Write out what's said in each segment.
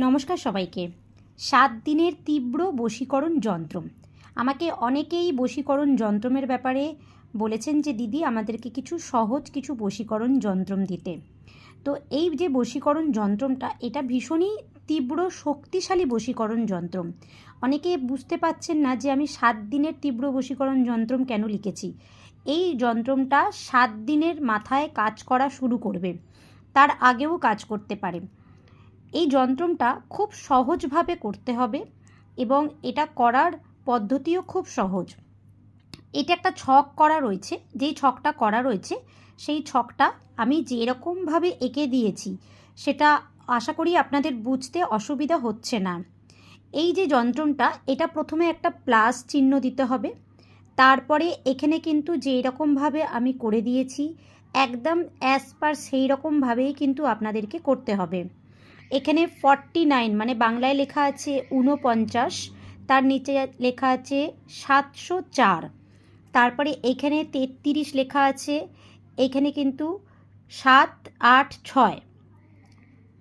নমস্কার সবাইকে। সাত দিনের তীব্র বশীকরণ যন্ত্র আমাকে অনেকেই বশীকরণ যন্ত্রমের ব্যাপারে বলেছেন যে, দিদি, আমাদেরকে কিছু সহজ কিছু বশীকরণ যন্ত্রম দিতে। তো এই যে বশীকরণ যন্ত্রমটা, এটা ভীষণই তীব্র শক্তিশালী বশীকরণ যন্ত্রম। অনেকে বুঝতে পাচ্ছেন না যে, আমি সাত দিনের তীব্র বশীকরণ যন্ত্রম কেন লিখেছি। এই যন্ত্রমটা সাত দিনের মাথায় কাজ করা শুরু করবে। তার আগেও কাজ করতে পারে। এই যন্ত্রমটা খুব সহজভাবে করতে হবে এবং এটা করার পদ্ধতিও খুব সহজ। এটা একটা ছক করা রয়েছে, যেই ছকটা করা রয়েছে, সেই ছকটা আমি যেরকমভাবে এঁকে দিয়েছি, সেটা আশা করি আপনাদের বুঝতে অসুবিধা হচ্ছে না। এই যে যন্ত্রমটা, এটা প্রথমে একটা প্লাস চিহ্ন দিতে হবে। তারপরে এখানে কিন্তু যেই রকমভাবে আমি করে দিয়েছি, একদম অ্যাজ পার সেই রকমভাবেই কিন্তু আপনাদেরকে করতে হবে। এখানে ফর্টি নাইন মানে বাংলায় লেখা আছে ঊনপঞ্চাশ, তার নিচে লেখা আছে সাতশো চার। তারপরে এখানে তেত্রিশ লেখা আছে, এখানে কিন্তু সাত আট ছয়।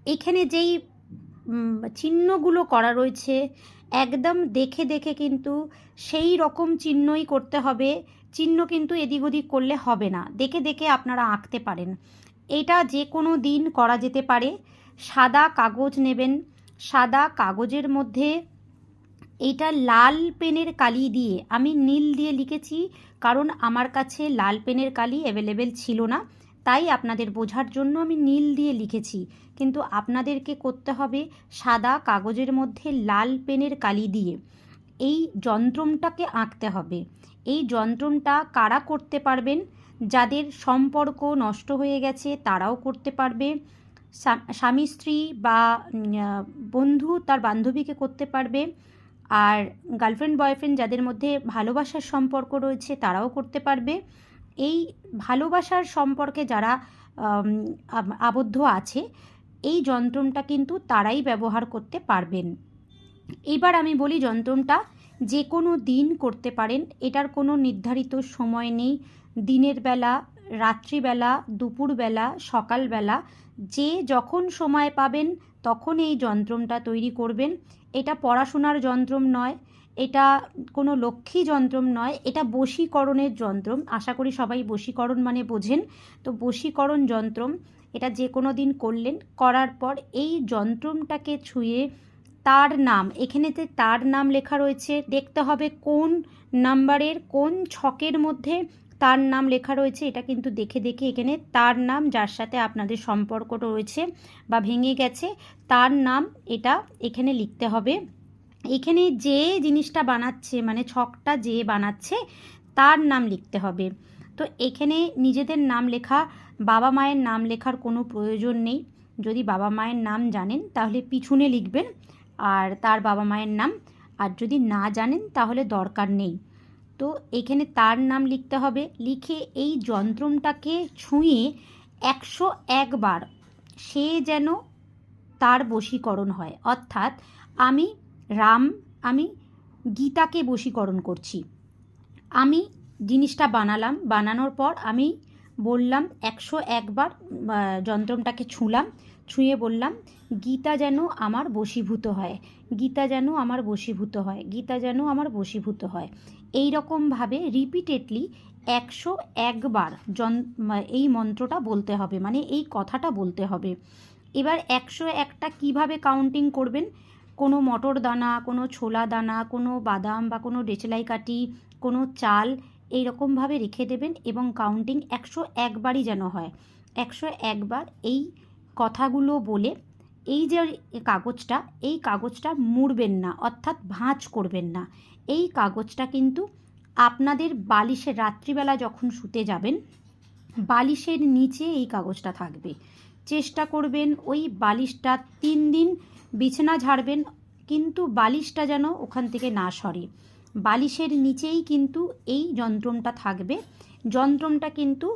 এখানে যেই চিহ্নগুলো করা রয়েছে, একদম দেখে দেখে কিন্তু সেই রকম চিহ্নই করতে হবে, চিহ্ন কিন্তু এদিক ওদিক করলে হবে না। দেখে দেখে আপনারা আঁকতে পারেন। এটা যে কোনো দিন করা যেতে পারে। সাদা কাগজ নেবেন। সাদা কাগজের মধ্যে এইটা লাল পেনের কালি দিয়ে, আমি নীল দিয়ে লিখেছি, কারণ আমার কাছে লাল পেনের কালি অ্যাভেলেবেল ছিল না, তাই আপনাদের বোঝার জন্য আমি নীল দিয়ে লিখেছি। কিন্তু আপনাদেরকে করতে হবে সাদা কাগজের মধ্যে লাল পেনের কালি দিয়ে। এই যন্ত্রমটাকে আঁকতে হবে। এই যন্ত্রমটা কারা করতে পারবেন? যাদের সম্পর্ক নষ্ট হয়ে গেছে, তারাও করতে পারবে। স্বামী, স্ত্রী বা বন্ধু তার বান্ধবীকে করতে পারবে। আর গার্লফ্রেন্ড বয়ফ্রেন্ড যাদের মধ্যে ভালোবাসার সম্পর্ক রয়েছে তারাও করতে পারবে। এই ভালোবাসার সম্পর্কে যারা আবদ্ধ আছে, এই যন্ত্রমটা কিন্তু তারাই ব্যবহার করতে পারবেন। এবার আমি বলি যন্ত্রমটা যে কোনো দিন করতে পারেন। এটার কোনো নির্ধারিত সময় নেই। দিনের বেলা রাত্রিবেলা, দুপুরবেলা, সকালবেলা, যে যখন সময় পাবেন তখন এই যন্ত্রমটা তৈরি করবেন। এটা পড়াশোনার যন্ত্রম নয়, এটা কোনো লক্ষ্মী যন্ত্রম নয়, এটা বশীকরণের যন্ত্রম। আশা করি সবাই বশীকরণ মানে বোঝেন। তো বশীকরণ যন্ত্রম, এটা যে কোনো দিন করলেন, করার পর এই যন্ত্রমটাকে ছুঁয়ে তার নাম, এখানেতে তার নাম লেখা রয়েছে। দেখতে হবে কোন নাম্বারের, কোন ছকের মধ্যে তার নাম লেখা রয়েছে, এটা কিন্তু দেখে দেখে এখানে। তার নাম, যার সাথে আপনাদের সম্পর্কটা রয়েছে বা ভেঙে গেছে, তার নাম এটা এখানে লিখতে হবে। এখানে যে জিনিসটা বানাচ্ছে মানে ছকটা যে বানাচ্ছে, তার নাম লিখতে হবে। তো এখানে নিজেদের নাম লেখা, বাবা মায়ের নাম লেখার কোনো প্রয়োজন নেই। যদি বাবা মায়ের নাম জানেন, তাহলে পিছনে লিখবেন, আর তার বাবা মায়ের নাম। আর যদি না জানেন, তাহলে দরকার নেই। তো এখানে তার নাম লিখতে হবে। লিখে এই যন্ত্রমটাকে ছুঁয়ে একশো একবার সে যেন তার বশীকরণ হয়। অর্থাৎ আমি রাম, আমি গীতাকে বশীকরণ করছি। আমি জিনিসটা বানালাম, বানানোর পর আমি বললাম, একশো একবার যন্ত্রমটাকে ছুঁলাম, ছুঁয়ে বললাম, গীতা যেন আমার বশীভূত হয়, গীতা যেন আমার বশীভূত হয়, গীতা যেন আমার বশীভূত হয়। এই রকমভাবে রিপিটেডলি একশো একবার জন এই মন্ত্রটা বলতে হবে মানে এই কথাটা বলতে হবে। এবার একশো একটা কীভাবে কাউন্টিং করবেন? কোনো মটর দানা, কোনো ছোলা দানা, কোনো বাদাম বা কোনো ডেচলাই কাঠি কোনো চাল এই রকমভাবে রেখে দেবেন এবং কাউন্টিং একশো একবারই যেন হয়। একশো একবার এই কথাগুলো বলে এই যে কাগজটা, এই কাগজটা মুড়বেন না, অর্থাৎ ভাঁজ করবেন না। এই কাগজটা কিন্তু আপনাদের বালিশের রাত্রিবেলা যখন শুতে যাবেন, বালিশের নিচে এই কাগজটা থাকবে। চেষ্টা করবেন ওই বালিশটা তিন দিন বিছানা ঝাড়বেন, কিন্তু বালিশটা যেন ওখান থেকে না সরে। বালিশের নিচেই কিন্তু এই যন্ত্রমটা থাকবে। যন্ত্রমটা কিন্তু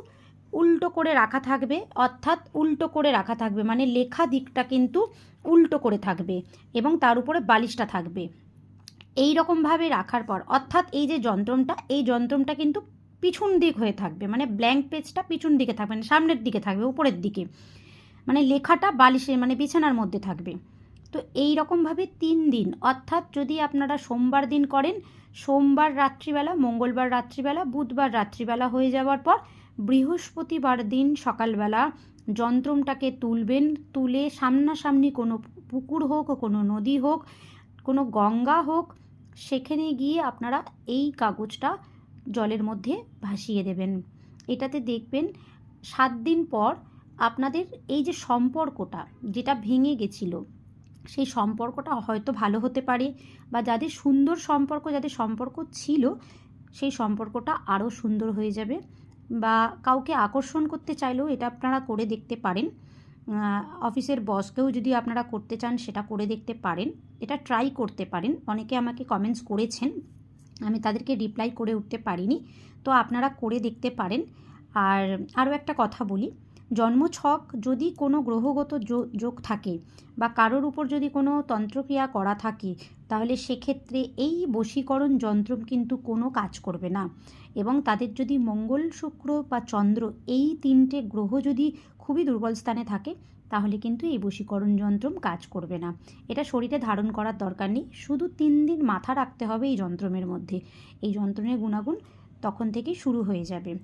উল্টো করে রাখা থাকবে, অর্থাৎ উল্টো করে রাখা থাকবে মানে লেখা দিকটা কিন্তু উল্টো করে থাকবে এবং তার উপরে বালিশটা থাকবে। এই রকমভাবে রাখার পর, অর্থাৎ এই যে যন্ত্রমটা, এই যন্ত্রমটা কিন্তু পিছন দিক হয়ে থাকবে মানে ব্ল্যাঙ্ক পেজটা পিছন দিকে থাকবে মানে সামনের দিকে থাকবে, উপরের দিকে। মানে লেখাটা বালিশের মানে বিছানার মধ্যে থাকবে। তো এই রকমভাবে তিন দিন, অর্থাৎ যদি আপনারা সোমবার দিন করেন সোমবার রাত্রিবেলা, মঙ্গলবার রাত্রিবেলা, বুধবার রাত্রিবেলা হয়ে যাওয়ার পর বৃহস্পতিবার দিন সকালবেলা যন্ত্রমটাকে তুলবেন, তুলে সামনাসামনি কোনো পুকুর হোক, কোনো নদী হোক, কোনো গঙ্গা হোক, সেখানে গিয়ে আপনারা এই কাগজটা জলের মধ্যে ভাসিয়ে দেবেন। এটাতে দেখবেন সাত দিন পর আপনাদের এই যে সম্পর্কটা, যেটা ভেঙে গেছিল সেই সম্পর্কটা হয়তো ভালো হতে পারে বা যাদের সুন্দর সম্পর্ক, যাদের সম্পর্ক ছিল, সেই সম্পর্কটা আরও সুন্দর হয়ে যাবে বা কাউকে আকর্ষণ করতে চাইলেও এটা আপনারা করে দেখতে পারেন। অফিসের বসকেও যদি আপনারা করতে চান, সেটা করে দেখতে পারেন। এটা ট্রাই করতে পারেন। অনেকে আমাকে কমেন্টস করেছেন, আমি তাদেরকে রিপ্লাই করে উঠতে পারিনি। তো আপনারা করে দেখতে পারেন। আর আরও একটা কথা বলি জন্মছক যদি কোনো গ্রহগত যোগ থাকে বা কারোর উপর যদি কোনো তন্ত্রক্রিয়া করা থাকে, তাহলে সেক্ষেত্রে এই বশীকরণ যন্ত্র কিন্তু কোনো কাজ করবে না। এবং তাদের যদি মঙ্গল, শুক্র বা চন্দ্র এই তিনটে গ্রহ যদি খুবই দুর্বল স্থানে থাকে, তাহলে কিন্তু এই বশীকরণ যন্ত্র কাজ করবে না। এটা শরীরে ধারণ করার দরকার নেই, শুধু তিন দিন মাথা রাখতে হবে এই যন্ত্রমের মধ্যে। এই যন্ত্রণের গুণাগুণ তখন থেকেই শুরু হয়ে যাবে।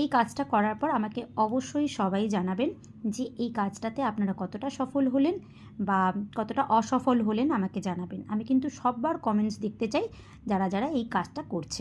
এই কাজটা করার পর আমাকে অবশ্যই সবাই জানাবেন যে এই কাজটাতে আপনারা কতটা সফল হলেন বা কতটা অসফল হলেন আমাকে জানাবেন। আমি কিন্তু সববার কমেন্টস দেখতে চাই যারা যারা এই কাজটা করছে।